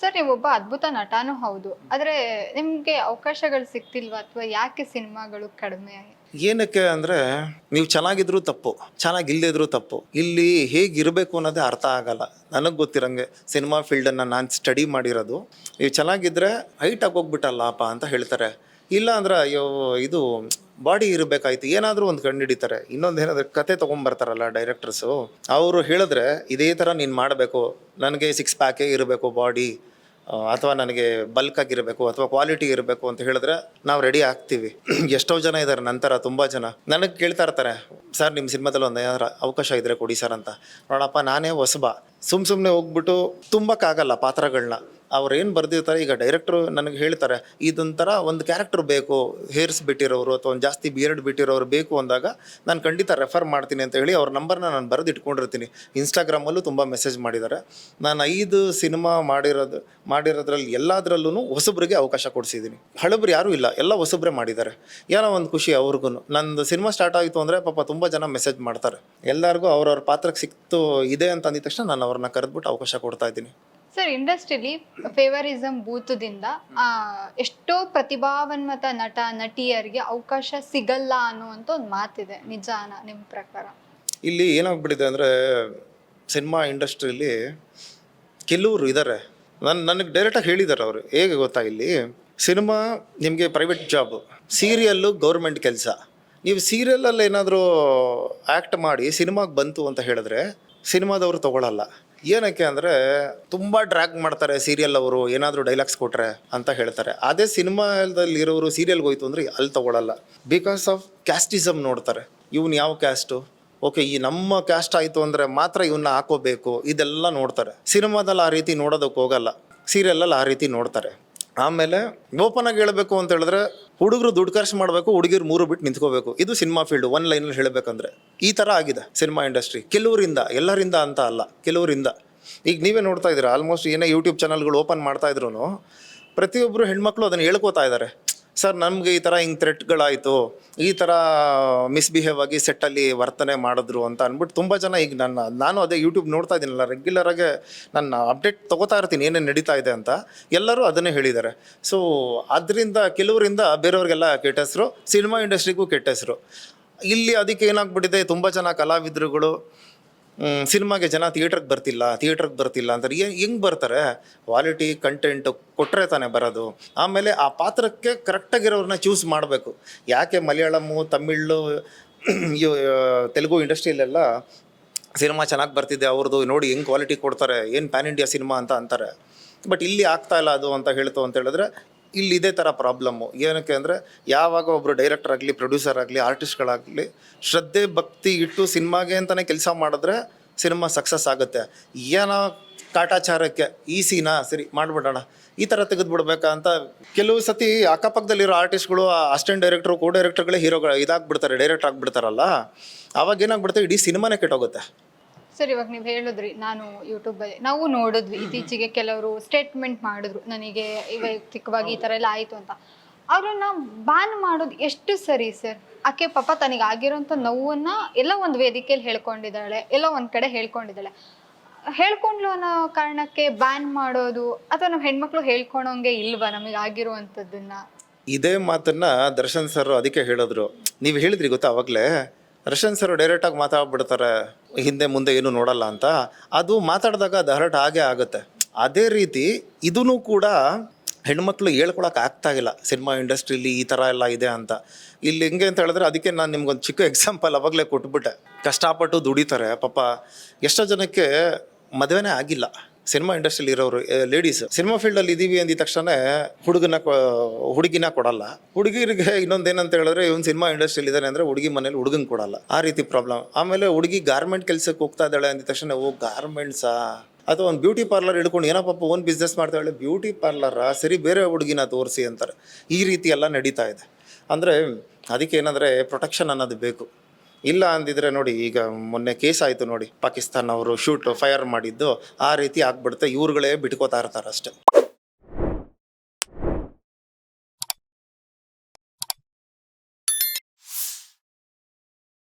Sir, ನೀವು ಒಬ್ಬ ಅದ್ಭುತ ನಟನೂ ಹೌದು. ಆದರೆ ನಿಮಗೆ ಅವಕಾಶಗಳು ಸಿಗ್ತಿಲ್ವಾ ಅಥವಾ ಯಾಕೆ ಸಿನಿಮಾಗಳು ಕಡಿಮೆ ಏನಕ್ಕೆ ಅಂದರೆ, ನೀವು ಚೆನ್ನಾಗಿದ್ರು ತಪ್ಪು ಚೆನ್ನಾಗಿಲ್ಲದಿದ್ರು ತಪ್ಪು. ಇಲ್ಲಿ ಹೇಗಿರಬೇಕು ಅನ್ನೋದೇ ಅರ್ಥ ಆಗಲ್ಲ. ನನಗೆ ಗೊತ್ತಿರಂಗೆ ಸಿನಿಮಾ ಫೀಲ್ಡನ್ನು ನಾನು ಸ್ಟಡಿ ಮಾಡಿರೋದು. ನೀವು ಚೆನ್ನಾಗಿದ್ದರೆ ಹೈಟ್ ಆಗೋಗ್ಬಿಟ್ಟಲ್ಲಪ್ಪ ಅಂತ ಹೇಳ್ತಾರೆ. ಇಲ್ಲ ಅಂದ್ರೆ ಅಯ್ಯೋ, ಇದು ಬಾಡಿ ಇರಬೇಕಾಯ್ತು. ಏನಾದರೂ ಒಂದು ಕಂಡು ಹಿಡಿತಾರೆ ಇನ್ನೊಂದು ಏನಾದರೂ ಕತೆ ತೊಗೊಂಬರ್ತಾರಲ್ಲ ಡೈರೆಕ್ಟರ್ಸು ಅವರು ಹೇಳಿದ್ರೆ, ಇದೇ ಥರ ನೀನು ಮಾಡಬೇಕು. ನನಗೆ ಸಿಕ್ಸ್ ಪ್ಯಾಕೇ ಇರಬೇಕು ಬಾಡಿ ಅಥವಾ ನನಗೆ ಬಲ್ಕ್ ಆಗಿರಬೇಕು ಅಥವಾ ಕ್ವಾಲಿಟಿ ಇರಬೇಕು ಅಂತ ಹೇಳಿದ್ರೆ ನಾವು ರೆಡಿ ಆಗ್ತೀವಿ. ಎಷ್ಟೋ ಜನ ಇದ್ದಾರೆ ನಂತರ ತುಂಬ ಜನ. ನನಗೆ ಕೇಳ್ತಾ ಇರ್ತಾರೆ, ಸರ್ ನಿಮ್ಮ ಸಿನಿಮಾದಲ್ಲಿ ಒಂದು ಏನಾದ್ರು ಅವಕಾಶ ಇದ್ದರೆ ಕೊಡಿ ಸರ್ ಅಂತ. ನೋಡಪ್ಪ, ನಾನೇ ಹೊಸಬ. ಸುಮ್ಮ ಸುಮ್ಮನೆ ಹೋಗ್ಬಿಟ್ಟು ತುಂಬಕ್ಕಾಗಲ್ಲ ಪಾತ್ರಗಳನ್ನ ಅವ್ರು ಏನು ಬರ್ದಿರ್ತಾರೆ, ಈಗ ಡೈರೆಕ್ಟ್ರು ನನಗೆ ಹೇಳ್ತಾರೆ, ಇದೊಂಥರ ಒಂದು ಕ್ಯಾರೆಕ್ಟರ್ ಬೇಕು ಹೇರ್ಸ್ ಬಿಟ್ಟಿರೋರು ಅಥವಾ ಒಂದು ಜಾಸ್ತಿ ಬಿಯರ್ಡ್ ಬಿಟ್ಟಿರೋರು ಬೇಕು ಅಂದಾಗ ನಾನು ಖಂಡಿತ ರೆಫರ್ ಮಾಡ್ತೀನಿ ಅಂತ ಹೇಳಿ ಅವ್ರ ನಂಬರ್ನ ನಾನು ಬರೆದು ಇಟ್ಕೊಂಡಿರ್ತೀನಿ ಇನ್ಸ್ಟಾಗ್ರಾಮಲ್ಲೂ ತುಂಬ ಮೆಸೇಜ್ ಮಾಡಿದ್ದಾರೆ. ನಾನು ಐದು ಸಿನಿಮಾ ಮಾಡಿರೋದು, ಮಾಡಿರೋದ್ರಲ್ಲಿ ಎಲ್ಲದರಲ್ಲೂ ಹೊಸಬ್ರಿಗೆ ಅವಕಾಶ ಕೊಡಿಸಿದ್ದೀನಿ. ಹಳಬ್ರು ಯಾರೂ ಇಲ್ಲ, ಎಲ್ಲ ಹೊಸಬ್ರೆ ಮಾಡಿದ್ದಾರೆ. ಏನೋ ಒಂದು ಖುಷಿ ಅವ್ರಿಗೂ ನಂದು ಸಿನಿಮಾ ಸ್ಟಾರ್ಟ್ ಆಯಿತು ಅಂದರೆ ಪಾಪ ತುಂಬ ಜನ ಮೆಸೇಜ್ ಮಾಡ್ತಾರೆ. ಎಲ್ಲರಿಗೂ ಅವ್ರವ್ರ ಪಾತ್ರಕ್ಕೆ ಸಿಕ್ತು ಇದೆ ಅಂತ ಅಂದಿದ ತಕ್ಷಣ ನಾನು ಅವ್ರನ್ನ ಕರೆದ್ಬಿಟ್ಟು ಅವಕಾಶ ಕೊಡ್ತಾ ಇದ್ದೀನಿ. ಸರ್, ಇಂಡಸ್ಟ್ರಿಲಿ ಫೇವರಿಸಮ್ ಬೂತದಿಂದ ಎಷ್ಟೋ ಪ್ರತಿಭಾವನ್ಮತ ನಟ, ನಟಿಯರಿಗೆ ಅವಕಾಶ ಸಿಗಲ್ಲ ಅನ್ನುವಂಥ ಒಂದು ಮಾತಿದೆ. ನಿಜಾನ ನಿಮ್ಮ ಪ್ರಕಾರ? ಇಲ್ಲಿ ಏನಾಗ್ಬಿಟ್ಟಿದೆ ಅಂದರೆ ಸಿನಿಮಾ ಇಂಡಸ್ಟ್ರಿಯಲ್ಲಿ ಕೆಲವರು ಇದ್ದಾರೆ ನನ್ನ ನನಗೆ ಡೈರೆಕ್ಟಾಗಿ ಹೇಳಿದ್ದಾರೆ ಅವರು. ಹೇಗೆ ಗೊತ್ತಾ ಇಲ್ಲಿ? ಸಿನಿಮಾ ನಿಮಗೆ ಪ್ರೈವೇಟ್ ಜಾಬ್ ಸೀರಿಯಲ್ಲು ಗೌರ್ಮೆಂಟ್ ಕೆಲಸ. ನೀವು ಸೀರಿಯಲಲ್ಲಿ ಏನಾದರೂ ಆ್ಯಕ್ಟ್ ಮಾಡಿ ಸಿನಿಮಾಗೆ ಬಂತು ಅಂತ ಹೇಳಿದ್ರೆ ಸಿನಿಮಾದವರು ತಗೊಳ್ಳಲ್ಲ ಏನಕ್ಕೆ ಅಂದರೆ ತುಂಬ ಡ್ರ್ಯಾಗ್ ಮಾಡ್ತಾರೆ ಸೀರಿಯಲ್ ಅವರು, ಏನಾದರೂ ಡೈಲಾಗ್ಸ್ ಕೊಟ್ಟರೆ ಅಂತ ಹೇಳ್ತಾರೆ. ಅದೇ ಸಿನಿಮಾದಲ್ಲಿ ಇರೋರು ಸೀರಿಯಲ್ಗೆ ಹೋಯ್ತು ಅಂದರೆ ಅಲ್ಲಿ ತಗೊಳ್ಳಲ್ಲ ಬಿಕಾಸ್ ಆಫ್ ಕ್ಯಾಸ್ಟಿಸಮ್ ನೋಡ್ತಾರೆ. ಇವನು ಯಾವ ಕ್ಯಾಸ್ಟು ಓಕೆ ಈ ನಮ್ಮ ಕ್ಯಾಸ್ಟ್ ಆಯಿತು ಅಂದರೆ ಮಾತ್ರ ಇವನ್ನ ಹಾಕೋಬೇಕು. ಇದೆಲ್ಲ ನೋಡ್ತಾರೆ. ಸಿನಿಮಾದಲ್ಲಿ ಆ ರೀತಿ ನೋಡೋದಕ್ಕೆ ಹೋಗಲ್ಲ. ಸೀರಿಯಲಲ್ಲಿ ಆ ರೀತಿ ನೋಡ್ತಾರೆ. ಆಮೇಲೆ ಓಪನ್ ಆಗಿ ಹೇಳಬೇಕು ಅಂತ ಹೇಳಿದ್ರೆ ಹುಡುಗರು ದುಡ್ಡು ಖರ್ಚು ಮಾಡಬೇಕು, ಹುಡುಗಿರು ಮೂರು ಬಿಟ್ಟು ನಿಂತ್ಕೋಬೇಕು. ಇದು ಸಿನಿಮಾ ಫೀಲ್ಡ್ ಒನ್ ಲೈನಲ್ಲಿ ಹೇಳಬೇಕಂದ್ರೆ. ಈ ಥರ ಆಗಿದೆ ಸಿನಿಮಾ ಇಂಡಸ್ಟ್ರಿ. ಕೆಲವರಿಂದ, ಎಲ್ಲರಿಂದ ಅಂತ ಅಲ್ಲ, ಕೆಲವರಿಂದ. ಈಗ ನೀವೇ ನೋಡ್ತಾ ಇದ್ದೀರಾ ಆಲ್ಮೋಸ್ಟ್ ಏನೇ ಯೂಟ್ಯೂಬ್ ಚಾನಲ್ಗಳು ಓಪನ್ ಮಾಡ್ತಾ ಇದ್ರು ಪ್ರತಿಯೊಬ್ಬರು ಹೆಣ್ಮಕ್ಳು ಅದನ್ನು ಹೇಳ್ಕೊತಾ ಇದ್ದಾರೆ ಸರ್ ನಮಗೆ ಈ ಥರ ಹಿಂಗೆ ಥ್ರೆಟ್ಗಳಾಯಿತು ಈ ಥರ ಮಿಸ್ಬಿಹೇವ್ ಆಗಿ ಸೆಟ್ಟಲ್ಲಿ ವರ್ತನೆ ಮಾಡಿದ್ರು ಅಂತ ಅಂದ್ಬಿಟ್ಟು ತುಂಬ ಜನ ಈಗ ನನ್ನ, ನಾನು ಅದೇ ಯೂಟ್ಯೂಬ್ ನೋಡ್ತಾ ಇದ್ದೀನಲ್ಲ ರೆಗ್ಯುಲರಾಗೆ ನನ್ನ ಅಪ್ಡೇಟ್ ತೊಗೋತಾ ಇರ್ತೀನಿ, ಏನೇನು ನಡೀತಾ ಇದೆ ಅಂತ. ಎಲ್ಲರೂ ಅದನ್ನೇ ಹೇಳಿದ್ದಾರೆ. ಸೊ ಅದರಿಂದ, ಕೆಲವರಿಂದ ಬೇರೆಯವ್ರಿಗೆಲ್ಲ ಕೆಟ್ಟ ಹೆಸರು, ಸಿನಿಮಾ ಇಂಡಸ್ಟ್ರಿಗೂ ಕೆಟ್ಟ ಹೆಸರು. ಇಲ್ಲಿ ಅದಕ್ಕೆ ಏನಾಗ್ಬಿಟ್ಟಿದೆ, ತುಂಬ ಜನ ಕಲಾವಿದರುಗಳು ಸಿನಿಮಾಗೆ ಜನ ಥಿಯೇಟ್ರಿಗೆ ಬರ್ತಿಲ್ಲ ಥಿಯೇಟ್ರಿಗೆ ಬರ್ತಿಲ್ಲ ಅಂತಾರೆ. ಏನು ಹೆಂಗೆ ಬರ್ತಾರೆ? ಕ್ವಾಲಿಟಿ, ಕಂಟೆಂಟ್ ಕೊಟ್ಟರೆ ತಾನೇ ಬರೋದು. ಆಮೇಲೆ ಆ ಪಾತ್ರಕ್ಕೆ ಕರೆಕ್ಟಾಗಿರೋರನ್ನ ಚೂಸ್ ಮಾಡಬೇಕು. ಯಾಕೆ ಮಲಯಾಳಮು ತಮಿಳು ತೆಲುಗು ಇಂಡಸ್ಟ್ರಿಯಲ್ಲೆಲ್ಲ ಸಿನಿಮಾ ಚೆನ್ನಾಗಿ ಬರ್ತಿದೆ ಅವ್ರದ್ದು ನೋಡಿ ಹೆಂಗೆ ಕ್ವಾಲಿಟಿ ಕೊಡ್ತಾರೆ, ಏನು ಪ್ಯಾನ್ ಇಂಡಿಯಾ ಸಿನಿಮಾ ಅಂತ ಅಂತಾರೆ. ಬಟ್ ಇಲ್ಲಿ ಆಗ್ತಾ ಇಲ್ಲ ಅದು ಅಂತ ಹೇಳ್ತು ಅಂತ ಹೇಳಿದ್ರೆ ಇಲ್ಲಿ ಇದೇ ಥರ ಪ್ರಾಬ್ಲಮ್ಮು ಏನಕ್ಕೆ ಅಂದರೆ, ಯಾವಾಗ ಒಬ್ಬರು ಡೈರೆಕ್ಟರ್ ಆಗಲಿ ಪ್ರೊಡ್ಯೂಸರ್ ಆಗಲಿ ಆರ್ಟಿಸ್ಟ್ಗಳಾಗಲಿ ಶ್ರದ್ಧೆ, ಭಕ್ತಿ ಇಟ್ಟು ಸಿನಿಮಾಗೆ ಅಂತಲೇ ಕೆಲಸ ಮಾಡಿದ್ರೆ ಸಿನಿಮಾ ಸಕ್ಸಸ್ ಆಗುತ್ತೆ. ಏನೋ ಕಾಟಾಚಾರಕ್ಕೆ ಈ ಸೀನಾ ಸರಿ, ಮಾಡಿಬಿಡೋಣ. ಈ ಥರ ತೆಗೆದುಬಿಡ್ಬೇಕಾ ಅಂತ ಕೆಲವು ಸತಿ ಅಕ್ಕಪಕ್ಕದಲ್ಲಿರೋ ಆರ್ಟಿಸ್ಟ್ಗಳು ಅಸಿಸ್ಟೆಂಟ್ ಡೈರೆಕ್ಟ್ರು ಕೋ ಡೈರೆಕ್ಟರ್ಗಳೇ ಹೀರೋಗಳು ಇದಾಗ್ಬಿಡ್ತಾರೆ ಡೈರೆಕ್ಟ್ ಆಗಿಬಿಡ್ತಾರಲ್ಲ? ಅವಾಗ ಏನಾಗ್ಬಿಡುತ್ತೆ? ಇಡೀ ಸಿನಿಮಾನೇ ಕೆಟ್ಟೋಗುತ್ತೆ. ಸರ್, ಇವಾಗ ನೀವು ಹೇಳಿದ್ರಿ, ನಾನು ಯೂಟ್ಯೂಬಲ್ಲಿ ನಾವು ನೋಡಿದ್ವಿ. ಇತ್ತೀಚೆಗೆ ಕೆಲವರು ಸ್ಟೇಟ್ಮೆಂಟ್ ಮಾಡಿದ್ರು, ನನಗೆ ವೈಯಕ್ತಿಕವಾಗಿ ಈ ತರ ಎಲ್ಲ ಆಯಿತು ಅಂತ. ಅವ್ರನ್ನ ಬ್ಯಾನ್ ಮಾಡೋದು ಎಷ್ಟು ಸರಿ ಸರ್? ಆಕೆ ಪಾಪ ತನಗೆ ಆಗಿರೋಂಥ ನೋವನ್ನ ಎಲ್ಲ ಒಂದು ವೇದಿಕೆಯಲ್ಲಿ ಹೇಳ್ಕೊಂಡಿದ್ದಾಳೆ, ಎಲ್ಲ ಒಂದು ಕಡೆ ಹೇಳ್ಕೊಂಡಿದ್ದಾಳೆ. ಹೇಳ್ಕೊಂಡ್ಲು ಅನ್ನೋ ಕಾರಣಕ್ಕೆ ಬ್ಯಾನ್ ಮಾಡೋದು, ಅಥವಾ ನಮ್ಮ ಹೆಣ್ಮಕ್ಳು ಹೇಳ್ಕೊಳೋಂಗೆ ಇಲ್ವಾ ನಮಗೆ ಆಗಿರುವಂಥದ್ದನ್ನ? ಇದೇ ಮಾತನ್ನ ದರ್ಶನ್ ಸರ್ ಅದಕ್ಕೆ ಹೇಳಿದ್ರು. ನೀವು ಹೇಳಿದ್ರಿ ಗೊತ್ತಾ ಅವಾಗಲೇ? ದರ್ಶನ್ ಸರ್ ಡೈರೆಕ್ಟಾಗಿ ಮಾತಾಡ್ಬಿಡ್ತಾರೆ. ಹಿಂದೆ ಮುಂದೆ ಏನು ನೋಡಲ್ಲ ಅಂತ, ಅದು ಮಾತಾಡಿದಾಗ ಅದು ಹರಟ್ ಹಾಗೆ ಆಗುತ್ತೆ. ಅದೇ ರೀತಿ ಇದೂ ಕೂಡ ಹೆಣ್ಮಕ್ಳು ಹೇಳ್ಕೊಳಕ್ಕೆ ಆಗ್ತಾ ಇಲ್ಲ. ಸಿನಿಮಾ ಇಂಡಸ್ಟ್ರಿಲಿ ಈ ಥರ ಎಲ್ಲ ಇದೆ ಅಂತ. ಇಲ್ಲಿ ಹೆಂಗೆ ಅಂತ ಹೇಳಿದ್ರೆ ಅದಕ್ಕೆ ನಾನು ನಿಮ್ಗೊಂದು ಚಿಕ್ಕ ಎಕ್ಸಾಂಪಲ್ ಅವಾಗಲೇ ಕೊಟ್ಬಿಟ್ಟೆ. ಕಷ್ಟಪಟ್ಟು ದುಡಿತಾರೆ. ಪಾಪ ಎಷ್ಟೋ ಜನಕ್ಕೆ ಮದುವೆನೇ ಆಗಿಲ್ಲ. ಸಿನಿಮಾ ಇಂಡಸ್ಟ್ರಿಯಲ್ಲಿ ಇರೋರು ಲೇಡೀಸ್ ಸಿನಿಮಾ ಫೀಲ್ಡಲ್ಲಿ ಇದ್ದೀವಿ ಅಂದಿದ ತಕ್ಷಣ ಹುಡುಗನ ಹುಡುಗಿನ ಕೊಡಲ್ಲ. ಹುಡುಗಿರಿಗೆ ಇನ್ನೊಂದೇನಂತ ಹೇಳಿದ್ರೆ ಇವ್ನು ಸಿನಿಮಾ ಇಂಡಸ್ಟ್ರಿಯಲ್ಲಿ ಇದ್ದಾನೆ ಅಂದರೆ ಹುಡುಗಿ ಮನೇಲಿ ಹುಡುಗನ್ ಕೊಡಲ್ಲ. ಆ ರೀತಿ ಪ್ರಾಬ್ಲಮ್ ಆಮೇಲೆ ಹುಡುಗಿ ಗಾರ್ಮೆಂಟ್ ಕೆಲಸಕ್ಕೆ ಹೋಗ್ತಾ ಇದ್ದಾಳೆ ಅಂದಿದ ತಕ್ಷಣ, ಓ ಗಾರ್ಮೆಂಟ್ಸಾ ಅಥವಾ ಒಂದು ಬ್ಯೂಟಿ ಪಾರ್ಲರ್ ಹಿಡ್ಕೊಂಡು ಏನೋ ಪಾಪ ಓನ್ ಬಿಸ್ನೆಸ್ ಮಾಡ್ತಾಳೆ ಬ್ಯೂಟಿ ಪಾರ್ಲರ ಸರಿ, ಬೇರೆ ಹುಡುಗಿನ ತೋರಿಸಿ ಅಂತಾರೆ. ಈ ರೀತಿ ಎಲ್ಲ ನಡೀತಾ ಇದೆ. ಅಂದರೆ ಅದಕ್ಕೆ ಏನಂದರೆ ಪ್ರೊಟೆಕ್ಷನ್ ಅನ್ನೋದು ಬೇಕು. ಇಲ್ಲ ಅಂದಿದ್ರೆ ನೋಡಿ, ಈಗ ಮೊನ್ನೆ ಕೇಸ್ ಆಯಿತು ನೋಡಿ ಪಾಕಿಸ್ತಾನ ಅವರು ಶೂಟ್ ಫೈರ್ ಮಾಡಿದ್ದು, ಆ ರೀತಿ ಆಗ್ಬಿಡುತ್ತೆ, ಇವ್ರುಗಳೇ ಬಿಟ್ಕೋತಾ ಇರ್ತಾರೆ ಅಷ್ಟೇ.